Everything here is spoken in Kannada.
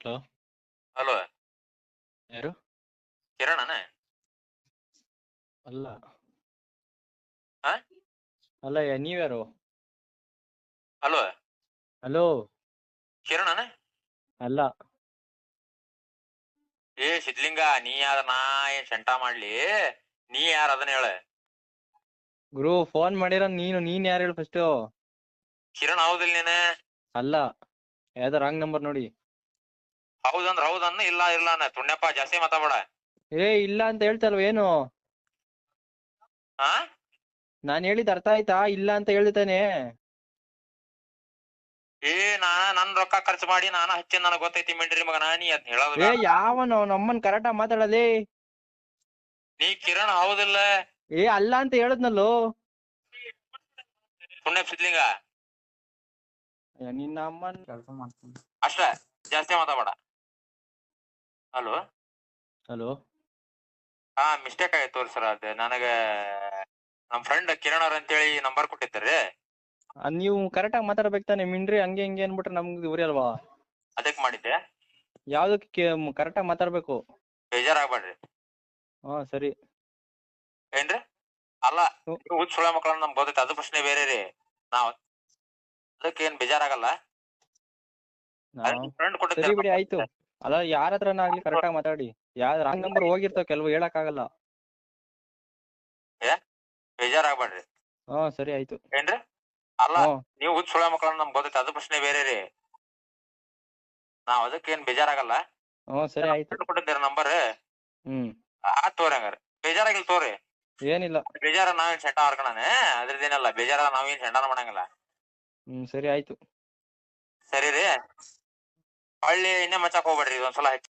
ಹಲೋ. ಹಲೋ. ಯಾರು? ಕಿರಣನೇ? ಅಲ್ಲ. ಅಲ್ಲ ನೀವ್ಯಾರು? ಹಲೋ. ಹಲೋ. ಕಿರಣನೇ? ಅಲ್ಲ. ಏ ಸಿದ್ಲಿಂಗ ನೀ ಯಾರ ನಾ ಏನ್ ಶಂಟ ಮಾಡ್ಲಿ? ನೀ ಯಾರ ಅದನ್ನ ಹೇಳ. ಗುರು ಫೋನ್ ಮಾಡಿರ ನೀನು ನೀನ್ ಯಾರು ಹೇಳು ಫಸ್ಟ್ ಕಿರಣ್ ಹೌದಿಲ್ಲ ನೀನೆ? ಅಲ್ಲ. ಯಾವ್ದ ರಾಂಗ್ ನಂಬರ್ ನೋಡಿ. ಹೌದಂದ್ರ ಹೌದನ್ನ ಇಲ್ಲ ಇಲ್ಲ ಅನ್ನ ತುಣ್ಯಪ್ಪ ಜಾಸ್ತಿ ಮಾತಾಡ್ಬೇಡ. ಏ ಇಲ್ಲ ಅಂತ ಹೇಳ್ತಲ್ವ ಏನು? ಹಾ ನಾನ್ ಹೇಳಿದ್ ಅರ್ಥ ಆಯ್ತಾ? ಇಲ್ಲ ಅಂತ ಹೇಳ್ತಾನೆ. ಏ ನಾನ ನನ್ ರೊಕ್ಕ ಖರ್ಚು ಮಾಡಿ ನಾನ ಹಚ್ಚಿ ನನಗ್ ಗೊತ್ತೈತಿ ಮಿಂಡ್ರಿ ಮಗ ನಾನಿ ನೀ ಅದ್ ಹೇಳೋದು ಏ. ಯಾವನು? ನಮ್ಮನ್ ಕರೆಕ್ಟ್ ಮಾತಾಡಲಿ ನೀ ಕಿರಣ್ ಹೌದಿಲ್ಲ. ಏ ಅಲ್ಲ ಅಂತ ಹೇಳದ್ನಲ್ಲೋ? ತುಣ್ಣಪ್ಪ ಸಿದ್ಲಿಂಗ ಏ, ನಿನ್ನ ಅಮ್ಮನ್ ಕೆಲಸ ಮಾಡ್ತೀನಿ. ಅಷ್ಟ ಜಾಸ್ತಿ ಮಾತಾಡ್ಬೇಡ. ಹಲೋ ಹಲೋ ಹಾ ಮಿಸ್ಟೇಕ್ ಆಗೈತೆ ಸರ್ ಅದ. ನನಗೆ ನಮ್ಮ ಫ್ರೆಂಡ್ ಕಿರಣ್ ಅವ್ರ ಅಂತೇಳಿ ನಂಬರ್ ಕೊಟ್ಟಿದ್ದಾರೆ ನೀವು ಕರೆಕ್ಟ್ ಆಗಿ ಮಾತಾಡ್ಬೇಕು ತಾನೆ ಮಿಂಡ್ರಿ ಹಂಗೆ ಹಿಂಗೆ ಅನ್ಬಿಟ್ರೆ ನಮ್ಗೆ ಉರಿ ಅಲ್ವಾ? ಅದಕ್ ಮಾಡಿದ್ದೆ. ಯಾವ್ದಕ್ಕೆ ಕರೆಕ್ಟ್ ಆಗಿ ಮಾತಾಡ್ಬೇಕು? ಬೇಜಾರಾಗ್ಬೇಡ್ರಿ. ಹಾ ಸರಿ. ಏನ್ರಿ? ಅಲ್ಲ ಹುಚ್ಚ ಸುಳ್ಳ ಮಕ್ಕಳನ್ನ ನಮ್ಗೆ ಗೊತ್ತೈತೆ ಅದು ಪ್ರಶ್ನೆ ಬೇರೆ ರೀ. ನಾವ್ ಅದಕ್ಕೆ ಏನ್ ಬೇಜಾರಾಗಲ್ಲ ಫ್ರೆಂಡ್ ಸರಿ ಬಿಡಿ ಆಯ್ತು. ಅಲ್ಲ ಯಾರ ಹತ್ರನಾಗ್ಲಿ ಕರೆಕ್ಟ್ ಆಗಿ ಮಾತಾಡಿ. ಯಾರ ರಾಂಗ್ ನಂಬರ್ ಹೋಗಿರ್ತಾವ ಕೆಲವು ಹೇಳಕ್ ಆಗಲ್ಲ ಬೇಜಾರಾಗ್ಬೇಡ್ರಿ. ಹಾ ಸರಿ ಆಯ್ತು. ಏನ್ರಿ? ಅಲ್ಲ ಹ್ಮ್ ನೀವು ಹುಚ್ಚ ಸುಳ ಮಕ್ಕಳನ್ನ ನಮ್ಗೆ ಗೊತ್ತೈತೆ ಅದು ಪ್ರಶ್ನೆ ಬೇರೆ ರೀ ನಾವ್ ಅದಕ್ಕೆ ಏನ್ ಬೇಜಾರಾಗಲ್ಲ. ಹ್ಮ್ ಸರಿ ಆಯ್ತು. ಕೊಟ್ಟಿದ್ದೀರ ನಂಬರ್. ಹ್ಮ್. ಆ ತೋರಿ ಹಂಗಾರ. ಬೇಜಾರಾಗಿಲ್ಲ ತೋರಿ. ಏನಿಲ್ಲ. ಬೇಜಾರ ನಾವೇನ್ ಸೆಂಟ ಅದ್ರದ್ದು ಏನಲ್ಲ ಬೇಜಾರ ನಾವೇನ್ ಸೆಂಟಾನ ಮಾಡಂಗಿಲ್ಲ. ಹ್ಮ್ ಸರಿ ಆಯ್ತು. ಸರಿ ರೀ ಹೊಳ್ಳಿ ಇನ್ನೇ ಮಚ್ಚಾಕ್ ಹೋಗ್ಬೇಡ್ರಿ ಇದೊಂದ್ಸಲ ಹಚ್ಚಿ